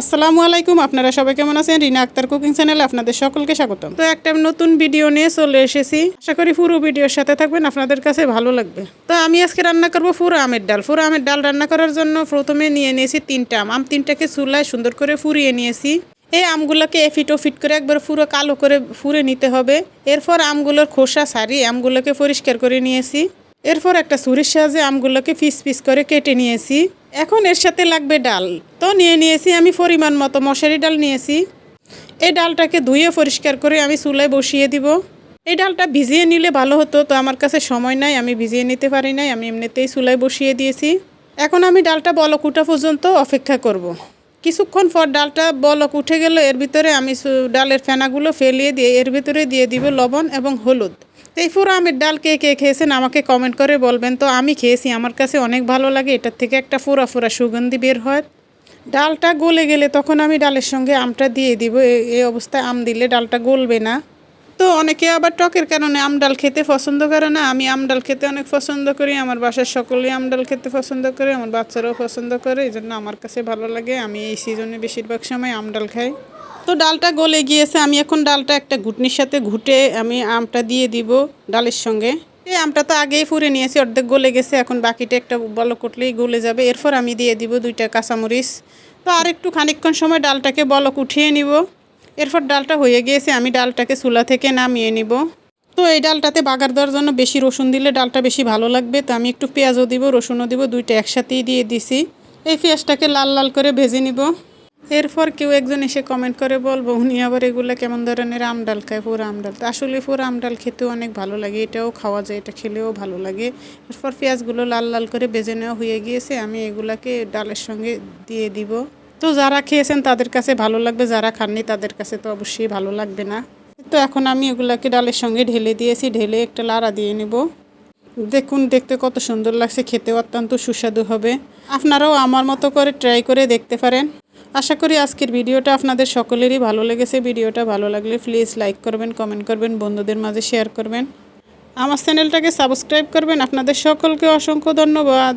আসসালামু আলাইকুম, আপনারা সবাই কেমন আছেন? রিনা আক্তার কুকিং চ্যানেলে আপনাদের সকলকে স্বাগতম। তো একটা নতুন ভিডিও নিয়ে চলে এসেছি। আশা করি পুরো ভিডিওর সাথে থাকবেন, আপনাদের কাছে ভালো লাগবে। তো আমি আজকে রান্না করব ফুরো আমের ডাল। ফুরো আমের ডাল রান্না করার জন্য প্রথমে নিয়ে নিয়েছি তিনটা আম। আম তিনটাকে চুলায় সুন্দর করে ফুরিয়ে নিয়েছি। এই আমগুলোকে এফিট ওফিট করে একবার পুরো কালো করে ফুরে নিতে হবে। এরপর আমগুলোর খোসা সারিয়ে আমগুলোকে পরিষ্কার করে নিয়েছি। এরপর একটা ছুরির সাহায্যে আমগুলোকে পিস পিস করে কেটে নিয়েছি। এখন এর সাথে লাগবে ডাল। তো নিয়ে নিয়েছি আমি পরিমাণ মতো মশারি ডাল নিয়েছি। এই ডালটাকে ধুয়ে পরিষ্কার করে আমি চুলায় বসিয়ে দিব। এই ডালটা ভিজিয়ে নিলে ভালো হতো, তো আমার কাছে সময় নাই, আমি ভিজিয়ে নিতে পারি নাই, আমি এমনিতেই চুলায় বসিয়ে দিয়েছি। এখন আমি ডালটা বলকুটা পর্যন্ত অপেক্ষা করব। কিছুক্ষণ পর ডালটা বলক উঠে গেল, এর ভিতরে আমি ডালের ফেনাগুলো ফেলিয়ে দিয়ে, এর ভিতরে দিয়ে দিব লবণ এবং হলুদ। এই পুরো আমের ডাল কে কে খেয়েছেন আমাকে কমেন্ট করে বলবেন। তো আমি খেয়েছি, আমার কাছে অনেক ভালো লাগে, এটার থেকে একটা ফুরা ফুরা সুগন্ধি বের হয়। ডালটা গলে গেলে তখন আমি ডালের সঙ্গে আমটা দিয়ে দিব এই অবস্থায় আম দিলে ডালটা গলবে না। তো অনেকে আবার টকের কারণে আম ডাল খেতে পছন্দ করে না। আমি আম ডাল খেতে অনেক পছন্দ করি, আমার বাসার সকলেই আম ডাল খেতে পছন্দ করে, আমার বাচ্চারাও পছন্দ করে এই জন্য আমার কাছে ভালো লাগে। আমি এই সিজনে বেশিরভাগ সময় আম ডাল খাই। তো ডালটা গলে গিয়েছে, আমি এখন ডালটা একটা ঘুটনির সাথে ঘুটে আমি আমটা দিয়ে দিব ডালের সঙ্গে। এই আমটা তো আগেই ফুরে নিয়েছি, অর্ধেক গলে গেছে, এখন বাকিটা একটা বলো করলেই গলে যাবে। এরপর আমি দিয়ে দিব দুইটা কাঁচামরিচ। তো আর একটু খানিকক্ষণ সময় ডালটাকে বলক উঠিয়ে নিব। এরপর ডালটা হয়ে গিয়েছে, আমি ডালটাকে চুলা থেকে নামিয়ে নিব। তো এই ডালটাতে বাগার দেওয়ার জন্য বেশি রসুন দিলে ডালটা বেশি ভালো লাগবে। তো আমি একটু পেঁয়াজও দিব, রসুনও দিব, দুইটা একসাথেই দিয়ে দিছি। এই পেঁয়াজটাকে লাল লাল করে ভেজে নিব। এরপর কেউ একজন এসে কমেন্ট করে বলব উনি আবার এগুলো কেমন ধরনের আম ডাল খায়? পুরো আম ডাল। তো আসলে পুরো আম ডাল খেতেও অনেক ভালো লাগে, এটাও খাওয়া যায়, এটা খেলেও ভালো লাগে। এরপর পেঁয়াজগুলো লাল লাল করে ভেজে নেওয়া হয়ে গিয়েছে, আমি এগুলাকে ডালের সঙ্গে দিয়ে দিব। তো যারা খেয়েছেন তাদের কাছে ভালো লাগবে, যারা খাননি তাদের কাছে তো অবশ্যই ভালো লাগবে না। তো এখন আমি এগুলাকে ডালের সঙ্গে ঢেলে দিয়েছি, ঢেলে একটা লাড়া দিয়ে নেব। দেখুন, দেখতে কত সুন্দর লাগছে খেতে অত্যন্ত সুস্বাদু হবে। আপনারাও আমার মতো করে ট্রাই করে দেখতে পারেন। আশা করি আজকের ভিডিওটা আপনাদের সকলেরই ভালো লেগেছে। ভিডিওটা ভালো লাগলে প্লিজ লাইক করবেন কমেন্ট করবেন, বন্ধুদের মাঝে শেয়ার করবেন। আমার চ্যানেলটাকে সাবস্ক্রাইব করবেন। আপনাদের সকলকে অসংখ্য ধন্যবাদ।